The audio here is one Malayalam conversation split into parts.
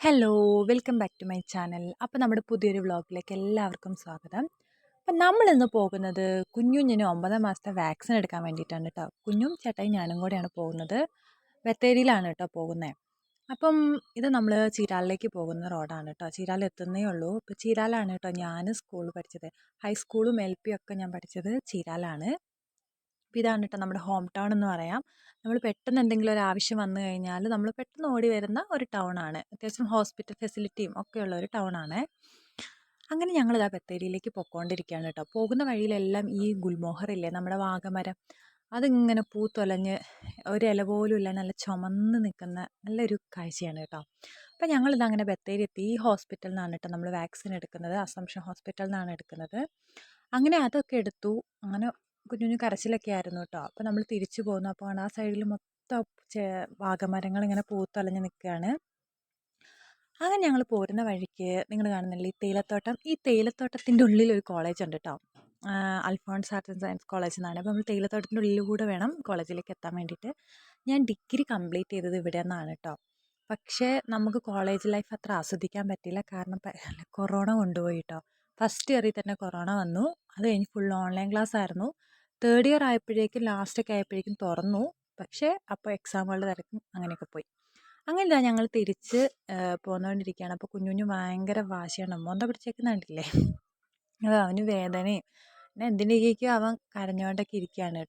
Hello welcome back to my channel അപ്പോൾ നമ്മുടെ പുതിയൊരു വ്ളോഗിലേക്ക് എല്ലാവർക്കും സ്വാഗതം. അപ്പം നമ്മളിന്ന് പോകുന്നത് കുഞ്ഞുഞ്ഞിന് ഒമ്പതാം മാസത്തെ വാക്സിൻ എടുക്കാൻ വേണ്ടിയിട്ടാണ് കേട്ടോ കുഞ്ഞും ചേട്ടായി ഞാനും കൂടെയാണ് പോകുന്നത്. ബത്തേരിയിലാണ് കേട്ടോ പോകുന്നത് അപ്പം ഇത് നമ്മൾ ചീരാലിലേക്ക് പോകുന്ന റോഡാണ് കേട്ടോ ചീരാൽ എത്തുന്നേ ഉള്ളൂ. ഇപ്പോൾ ചീരാലാണ് കേട്ടോ ഞാൻ സ്കൂളിൽ പഠിച്ചത്. ഹൈസ്കൂളും എൽ പി ഒക്കെ ഞാൻ പഠിച്ചത് ചീരാലാണ്. അപ്പോൾ ഇതാണ് കേട്ടോ നമ്മുടെ ഹോം ടൗൺ എന്ന് പറയാം. നമ്മൾ പെട്ടെന്ന് എന്തെങ്കിലും ഒരു ആവശ്യം വന്നു കഴിഞ്ഞാൽ നമ്മൾ പെട്ടെന്ന് ഓടി വരുന്ന ഒരു ടൗൺ ആണ്. അത്യാവശ്യം ഹോസ്പിറ്റൽ ഫെസിലിറ്റിയും ഒക്കെയുള്ള ഒരു ടൗൺ ആണ്. അങ്ങനെ ഞങ്ങൾ ഇതാ ബത്തേരിയിലേക്ക് പൊക്കോണ്ടിരിക്കുകയാണ് കേട്ടോ പോകുന്ന വഴിയിലെല്ലാം ഈ ഗുൽമോഹറില്ലേ നമ്മുടെ വാഗമരം അതിങ്ങനെ പൂത്തൊലഞ്ഞ് ഒരു ഇല പോലും ഇല്ല നല്ല ചുമന്ന് നിൽക്കുന്ന നല്ലൊരു കാഴ്ചയാണ് കേട്ടോ അപ്പോൾ ഞങ്ങളിത് അങ്ങനെ ബത്തേരി എത്തി ഈ ഹോസ്പിറ്റലിൽ നിന്നാണ് കേട്ടോ നമ്മൾ വാക്സിൻ എടുക്കുന്നത്. അസംഷൻ ഹോസ്പിറ്റലിൽ നിന്നാണ് എടുക്കുന്നത്. അങ്ങനെ അതൊക്കെ എടുത്തു. അങ്ങനെ കുഞ്ഞു കുഞ്ഞു കരച്ചിലൊക്കെ ആയിരുന്നു കേട്ടോ അപ്പോൾ നമ്മൾ തിരിച്ചു പോകുന്നു അപ്പോൾ ആ സൈഡിൽ മൊത്തം വാഗമരങ്ങൾ ഇങ്ങനെ പൂത്തലഞ്ഞ് നിൽക്കുകയാണ്. അങ്ങനെ ഞങ്ങൾ പോരുന്ന വഴിക്ക് നിങ്ങൾ കാണുന്നില്ലേ ഈ തേയിലത്തോട്ടം? ഈ തേയിലത്തോട്ടത്തിന്റെ ഉള്ളിൽ ഒരു കോളേജ് ഉണ്ട് കേട്ടോ Alphons arts and science college എന്നാണ്. അപ്പോൾ നമ്മൾ തേയിലത്തോട്ടത്തിന്റെ ഉള്ളിലൂടെ വേണം കോളേജിലേക്ക് എത്താൻ വേണ്ടിയിട്ട്. ഞാൻ ഡിഗ്രി കംപ്ലീറ്റ് ചെയ്തത് ഇവിടെ നിന്നാണ് കേട്ടോ പക്ഷേ നമുക്ക് കോളേജ് ലൈഫ് അത്ര ആസ്വദിക്കാൻ പറ്റില്ല കാരണം കൊറോണ കൊണ്ടുപോയി കേട്ടോ ഫസ്റ്റ് ഇയറിൽ തന്നെ കൊറോണ വന്നു. അത് കഴിഞ്ഞ് ഫുൾ ഓൺലൈൻ ക്ലാസ് ആയിരുന്നു. തേർഡ് ഇയർ ആയപ്പോഴേക്കും ലാസ്റ്റൊക്കെ ആയപ്പോഴേക്കും തുറന്നു. പക്ഷേ അപ്പോൾ എക്സാമുകളുടെ തിരക്കും അങ്ങനെയൊക്കെ പോയി. അങ്ങനെ ഇതാ ഞങ്ങൾ തിരിച്ച് പോന്നുകൊണ്ടിരിക്കുകയാണ് അപ്പോൾ കുഞ്ഞു കുഞ്ഞു ഭയങ്കര വാശിയാണ്. മോന്ത പിടിച്ചേക്കുന്ന കണ്ടില്ലേ അത് അവന് വേദനയും. പിന്നെ എന്തിനൊക്കെയോ അവൻ കരഞ്ഞുകൊണ്ടൊക്കെ ഇരിക്കുകയാണ്.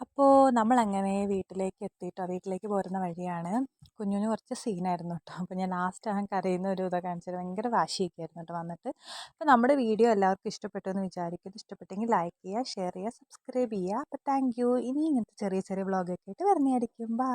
അപ്പോൾ നമ്മളങ്ങനെ വീട്ടിലേക്ക് എത്തിയിട്ടോ? വീട്ടിലേക്ക് പോരുന്ന വഴിയാണ് കുഞ്ഞുവിന് കുറച്ച് സീനായിരുന്നു കേട്ടോ അപ്പോൾ ഞാൻ ലാസ്റ്റ് ആ കരയുന്ന ഒരു ഇതൊക്കെ കാണിച്ചത് ഭയങ്കര വാശിയൊക്കെയായിരുന്നു കേട്ടോ വന്നിട്ട്. അപ്പോൾ നമ്മുടെ വീഡിയോ എല്ലാവർക്കും ഇഷ്ടപ്പെട്ടു എന്ന് വിചാരിക്കുന്നു. ഇഷ്ടപ്പെട്ടെങ്കിൽ ലൈക്ക് ചെയ്യുക ഷെയർ ചെയ്യുക സബ്സ്ക്രൈബ് ചെയ്യുക. അപ്പോൾ താങ്ക് യു ഇനി ഇങ്ങനത്തെ ചെറിയ ചെറിയ വ്ളോഗൊക്കെ ആയിട്ട് വരുന്നതായിരിക്കും. ബൈ